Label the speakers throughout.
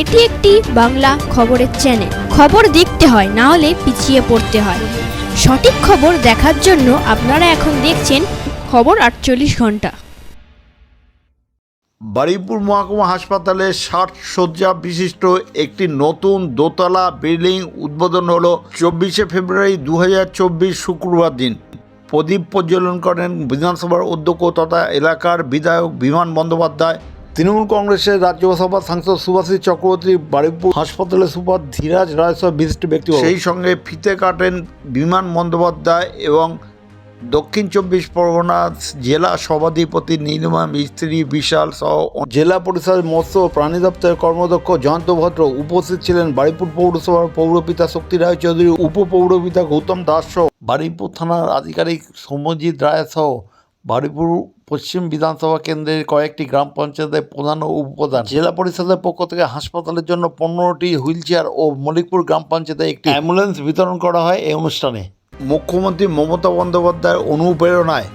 Speaker 1: এটি একটি বাংলা খবরের চ্যানেল খবর দেখতে হয়, না হলে পিছিয়ে পড়তে হয়। সঠিক খবর দেখার জন্য আপনারা এখন দেখছেন খবর আটচল্লিশ ঘণ্টা।
Speaker 2: বারুইপুর মহকুমা হাসপাতালে ষাট শয্যা বিশিষ্ট একটি নতুন দোতলা বিল্ডিং উদ্বোধন হলো চব্বিশে ফেব্রুয়ারি দু হাজার চব্বিশ শুক্রবার দিন। প্রদীপ প্রজ্বলন করেন বিধানসভার অধ্যক্ষ তথা এলাকার বিধায়ক বিমান বন্দ্যোপাধ্যায় তৃণমূল কংগ্রেসের রাজ্যসভার সাংসদ সুভাষিস চক্রবর্তী বারুইপুর হাসপাতালের সুপার ধীরাজ রায় সহ বিশিষ্ট ব্যক্তি সেই সঙ্গে ফিতে কাটেন বিমান বন্দ্যোপাধ্যায় এবং দক্ষিণ চব্বিশ পরগনা জেলা সভাধিপতি নীলিমা মিস্ত্রি বিশাল সহ জেলা পরিষদ মৎস্য প্রাণী দপ্তরের কর্মদক্ষ জয়ন্ত ভদ্র উপস্থিত ছিলেন বারিপুর পৌরসভার পৌরপিতা শক্তি রায় চৌধুরী উপপৌরপিতা গৌতম দাস সহ। বারুইপুর থানার আধিকারিক সৌম্যজিৎ রায় সহ বারুইপুর পশ্চিম বিধানসভা কেন্দ্রের কয়েকটি গ্রাম পঞ্চায়েতের প্রধান ও উপপ্রধান। জেলা পরিষদের পক্ষ থেকে হাসপাতালের জন্য পনেরোটি হুইল চেয়ার ও মলিকপুর গ্রাম পঞ্চায়েতে একটি অ্যাম্বুলেন্স বিতরণ করা হয় এই অনুষ্ঠানে। মুখ্যমন্ত্রী মমতা বন্দ্যোপাধ্যায়ের অনুপ্রেরণায়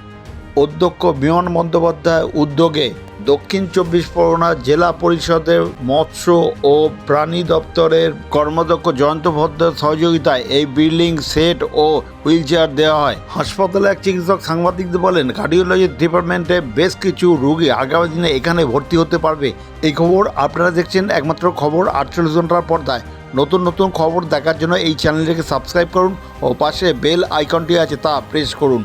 Speaker 2: অধ্যক্ষ বিমান বন্দ্যোপাধ্যায় উদ্যোগে দক্ষিণ চব্বিশ পরগনা জেলা পরিষদের মৎস্য ও প্রাণী দপ্তরের কর্মদক্ষ জয়ন্ত ভদ্রের সহযোগিতায় এই বিল্ডিং সেট ও হুইল চেয়ার দেওয়া হয়। হাসপাতালে এক চিকিৎসক সাংবাদিকদের বলেন, কার্ডিওলজি ডিপার্টমেন্টে বেশ কিছু রোগী আগামী দিনে এখানে ভর্তি হতে পারবে। এই খবর আপনারা দেখছেন একমাত্র খবর আটচল্লিশ ঘণ্টার পর্দায়। নতুন নতুন খবর দেখার জন্য এই চ্যানেলটিকে সাবস্ক্রাইব করুন ও পাশে বেল আইকনটি আছে তা প্রেস করুন।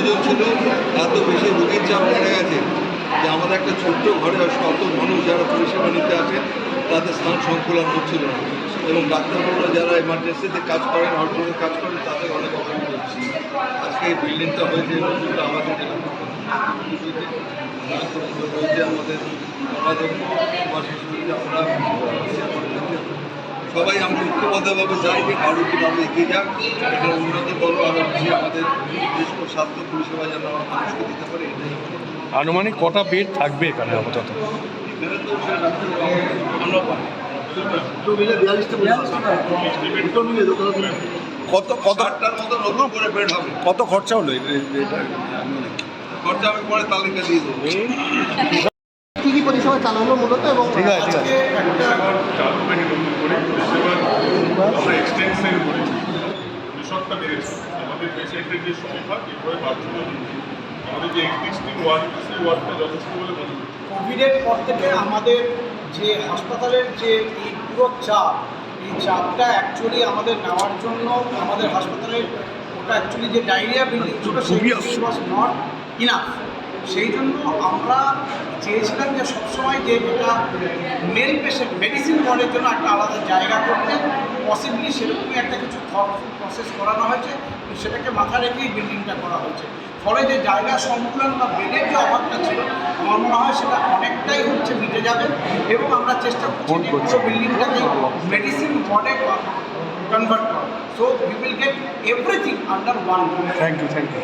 Speaker 3: প্রয়োজন ছিল, এত বেশি রোগীর চাপ বেড়ে গেছে যে আমাদের একটা ছোট্ট ঘরে শত মানুষ যারা পরিষেবা নিতে আসে, তাদের স্থান সংকুলন হচ্ছিল না। এবং ডাক্তারবাবুরা যারা এমার্জেন্সিতে কাজ করেন হসপিটালে কাজ করেন, তাদের অনেক অসুবিধা হচ্ছে। আজকে এই বিল্ডিংটা হয়েছে আমাদের আমাদের আমাদের আমরা সবাই আমরা ঐক্যবদ্ধভাবে চাই যে আরও কীভাবে এগিয়ে যাক। এটা উন্নত করব আরও বেশি আমাদের বিশেষ করে স্বাস্থ্য পরিষেবা যেন আমরা মানুষকে দিতে পারি এটাই
Speaker 4: আনুমানিক কটা বেড থাকবে এখানে আপাতত?
Speaker 3: এখানে তো
Speaker 4: কত কত
Speaker 3: ষাটটার মতো নতুন করে বেড হবে।
Speaker 4: কত খরচা হলো
Speaker 3: খরচা আমি পরে তালিকা দিয়ে দেবো।
Speaker 5: চালানো মূলত এবং
Speaker 4: ঠিক আছে
Speaker 6: নতুন করে আমরা এক্সটেনশন করেছি রিসর্টটা বেড়েছে আমাদের পেশেন্টের যে সংখ্যা এরপরে বাড়ছিল আমাদের যে এক্সিস্টিং ওয়ার্ড সেই ওয়ার্ডটা যথেষ্ট বলে মনে
Speaker 5: কোভিডের পর থেকে আমাদের যে হাসপাতালের যে এই পুরো চাপ এই চাপটা অ্যাকচুয়ালি আমাদের নেওয়ার জন্য আমাদের হাসপাতালের ওটা অ্যাকচুয়ালি যে ডায়রিয়া বিল্ডিং ছিল সেই ওয়াজ নট ইনাফ সেই জন্য আমরা চেয়েছিলাম যে সবসময় যে এটা মেল পেশেন্ট মেডিসিন ওয়ার্ডের জন্য একটা আলাদা জায়গা করতে পসিবলি সেরকমই একটা কিছু থট প্রসেস করানো হয়েছে সেটাকে মাথায় রেখেই বিল্ডিংটা করা হয়েছে। ফলে যে জায়গা সংকুলন বা বেডের যে অভাবটা ছিল আমার মনে হয় সেটা অনেকটাই হচ্ছে মিটে যাবে এবং আমরা চেষ্টা করছি যে পুরো বিল্ডিংটাকে মেডিসিন ওয়ার্ডে কনভার্ট করা we will get everything under one
Speaker 4: thank you thank you